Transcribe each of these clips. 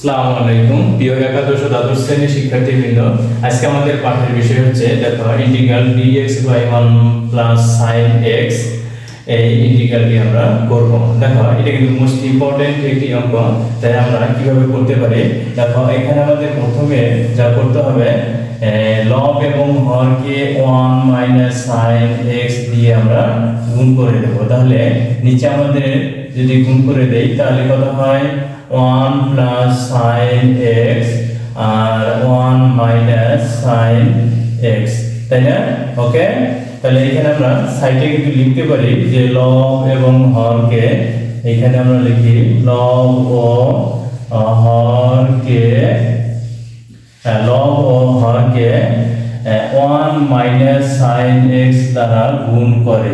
আসসালামু আলাইকুম। প্রিয় একাদশ দ্বাদশ শ্রেণির শিক্ষার্থীবৃন্দ, আজকে আমাদের পাঠের বিষয় হচ্ছে, দেখো integral dx by 1 plus sin x, এই ইন্টিগ্রালটি আমরা করব। দেখো, এটা কিন্তু মোস্ট ইম্পর্টেন্ট একটি অঙ্ক, তাই আমরা কীভাবে করতে পারি? দেখো, এখানে আমাদের প্রথমে যা করতে হবে লব এবং হরকে 1 মাইনাস sin x দিয়ে আমরা গুণ করে দেব। তাহলে নিচে আমাদের যদি গুণ করে দেই তাহলে কত হয়? 1 প্লাস সাইন x আর 1 মাইনাস সাইন x তাই না? ওকে? তাহলে এখানে আমরা সাইডে কিন্তু লিখতে পারি যে লব এবং হরকে এখানে আমরা লিখি লব ও হরকে আহ, লব ও হরকে ওয়ান মাইনাস সাইন এক্স দ্বারা গুণ করে।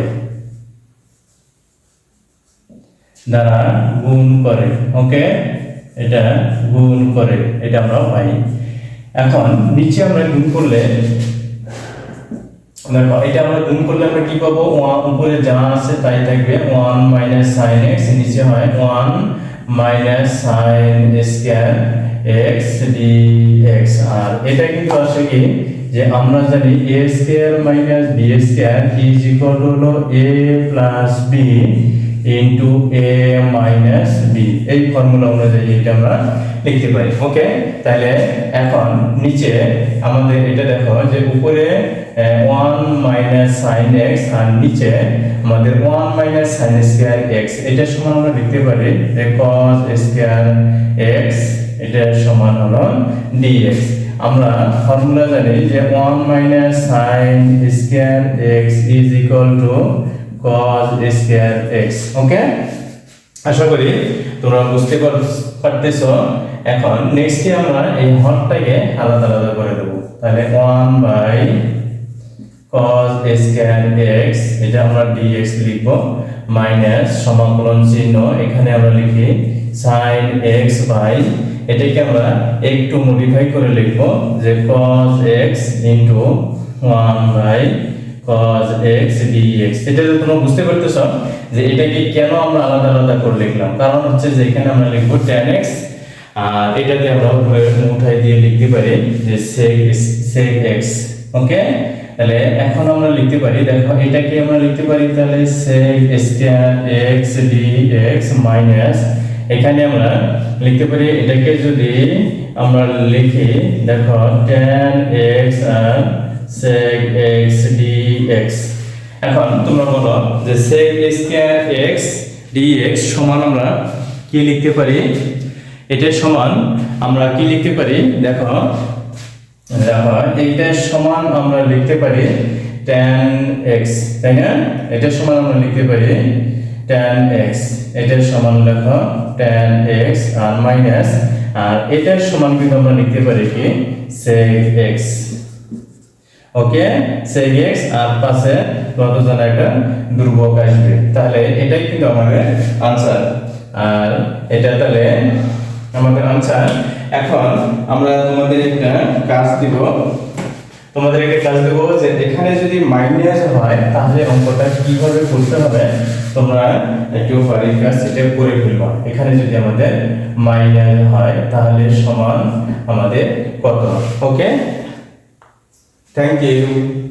দ্বারা গুণ করে, ওকে? এটা গুণ করে, এটা আমরা পাই। এখন নিচে আমরা গুণ করলে এটা আমরা গুণ করলে আমরা কি পাবো? ওয়ান, উপরে যা আছে তাই থাকবে। ওয়ান মাইনাস সাইন এক্স, নিচে হয় one minus sine square x d x. আর এটা কিন্তু আসে কি? যে আমরা জানি a square minus b square is equal to হলো a plus b. Into a minus b এই ফর্মুলা অনুযায়ী এটা আমরা লিখতে পারি। ওকে তাহলে এখন নিচে আমাদের এটা দেখো যে উপরে ওয়ান মাইনাস সাইন এক্স আর নিচে আমাদের one minus sine square x এটার সমান আমরা লিখতে পারি যে কস স্কোয়ার এক্স এটার সমান হলো ডিএক্স আমরা ফর্মুলা জানি যে one minus sine square x is equal to cos square x okay আশা করি তোমরা বুঝতে পার- পারতেছো। এখন নেক্সটে আমরা এই হরটাকে আলাদা আলাদা করে দেব। তাহলে 1 বাই cos স্কয়ার x, এটা আমরা dx লিখব মাইনাস সমাকলন চিহ্ন, এখানে আমরা লিখি sin x বাই এটাকে আমরা একটু মডিফাই করে লিখব যে cos x 1 by cos x dx এটা তো তোমরা বুঝতে পারতেছো, যে এটাকে কেন আমরা আলাদা আলাদা করে লিখলাম? কারণ হচ্ছে যে এখানে আমরা লিখব tan x, আর এটাকে আমরা উঠাই দিয়ে লিখতে পারি যে sec x ওকে তাহলে এখন আমরা লিখতে পারি, দেখো এটাকে আমরা লিখতে পারি তাহলে sec square x dx minus এখানে আমরা লিখতে পারি এটাকে যদি আমরা লিখি, দেখো tan x আর sec x dx এখন তোমরা বলো যে sec স্কয়ার x dx সমান আমরা কি লিখতে পারি? এটার সমান আমরা কি লিখতে পারি? দেখো দেখো এইটার সমান আমরা লিখতে পারি tan x, তাই না? এটার সমান আমরা লিখতে পারি tan x এটার সমান লেখো tan x আর মাইনাস আর এটার সমান কিন্তু আমরা লিখতে পারি কি? sec x okay sec x আর পাশে কত জানা একটা দুর্ভোগ আসবে? তাহলে এটাই কিন্তু আমাদের আনসার আর এটা তাহলে আমাদের আনসার এখন আমরা তোমাদের একটা কাজ দিব। তোমাদের একটা কাজ দেবো যে এখানে যদি মাইনাস হয়, তাহলে অঙ্কটা কীভাবে করতে হবে? তোমরা একটু বাড়ির কাজ সেটা করে ফেলবা। এখানে যদি আমাদের মাইনাস হয়, তাহলে সমান আমাদের কত? ওকে Thank you.